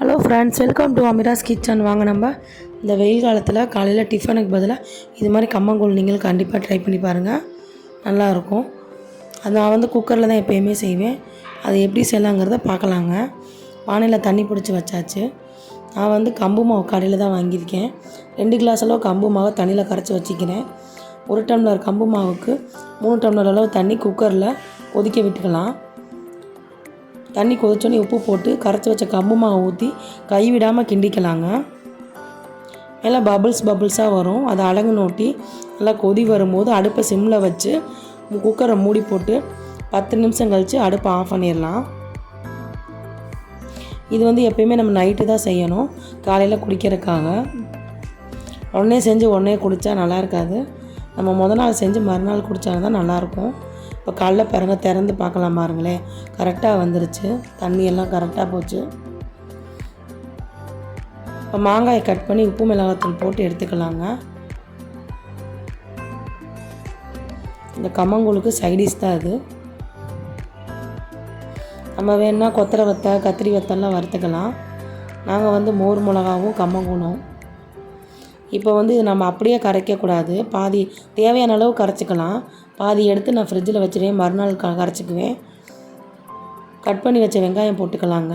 Hello friends welcome to Amira's kitchen வாங்க நம்ம. இந்த வெயில் காலத்தில் காலையில் டிஃபனுக்கு பதிலாக இது மாதிரி கம்மங்கூழ் நீங்களும் கண்டிப்பாக ட்ரை பண்ணி பாருங்கள் நல்லாயிருக்கும் அது நான் வந்து குக்கரில் தான் எப்போயுமே செய்வேன். அது எப்படி செய்யலாங்கிறத பார்க்கலாங்க. பானையில் தண்ணி பிடிச்சி வச்சாச்சு. நான் வந்து கம்பு மாவு கடையில் தான் வாங்கியிருக்கேன். ரெண்டு கிளாஸ் அளவு கம்பு மாவை தண்ணியில் கரைச்சி வச்சுக்கிறேன். ஒரு டம்ளர் கம்பு மாவுக்கு மூணு டம்ளர் அளவு தண்ணி குக்கரில் கொதிக்க விட்டுக்கலாம். தண்ணி கொதிச்சோன்னே உப்பு போட்டு கரைச்சி வச்ச கம்பு மாவு ஊற்றி கைவிடாமல் கிண்டிக்கலாங்க. நல்லா பபுள்ஸ் பபுள்ஸாக வரும். அதை அடங்கு நோட்டி நல்லா கொதி வரும்போது அடுப்பை சிம்மில் வச்சு குக்கரை மூடி போட்டு பத்து நிமிஷம் கழித்து அடுப்பை ஆஃப் பண்ணிடலாம். இது வந்து எப்பயுமே நம்ம நைட்டு தான் செய்யணும். காலையில் குடிக்கிறதுக்காக. உடனே செஞ்சு உடனே குடித்தா நல்லா இருக்காது. நம்ம முத நாள் செஞ்சு மறுநாள் குடித்தா தான் நல்லாயிருக்கும் இப்போ காலைல பாருங்க திறந்து பார்க்கலாம் பாருங்களேன். கரெக்டாக வந்துருச்சு. தண்ணியெல்லாம் கரெக்டாக போச்சு. இப்போ மாங்காயை கட் பண்ணி உப்பு மிளகாத்தூள் போட்டு எடுத்துக்கலாங்க. இந்த கம்மங்கூழுக்கு சைடிஷ் தான் அது நம்ம வேணுன்னா கொத்தரை வத்தை கத்திரி வத்தெல்லாம் வறுத்துக்கலாம். நாங்கள் வந்து மோர் மிளகாவும் கம்மங்கூழும். இப்போ வந்து இது நம்ம அப்படியே கரைக்கக்கூடாது. பாதி தேவையான அளவு கரைச்சிக்கலாம். பாதி எடுத்து நான் ஃப்ரிட்ஜில் வச்சுருவேன். மறுநாள் க கரைச்சிக்குவேன். கட் பண்ணி வச்ச வெங்காயம் போட்டுக்கலாங்க.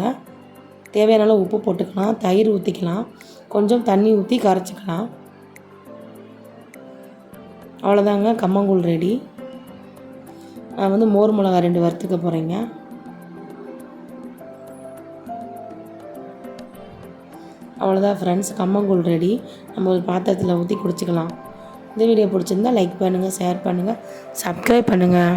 தேவையான அளவு உப்பு போட்டுக்கலாம். தயிர் ஊற்றிக்கலாம் கொஞ்சம் தண்ணி ஊற்றி கரைச்சிக்கலாம். அவ்வளோதாங்க. கம்மங்கூழ் ரெடி நான் வந்து மோர் மிளகா ரெண்டு வறுத்துக்க போகிறேங்க அவ்வளோதான் ஃப்ரெண்ட்ஸ் கம்மங்கூழ் ரெடி நம்ம ஒரு பாத்திரத்தில் ஊற்றி குடிச்சிக்கலாம். இந்த வீடியோ பிடிச்சிருந்தா லைக் பண்ணுங்கள் ஷேர் பண்ணுங்கள் சப்ஸ்கிரைப் பண்ணுங்கள்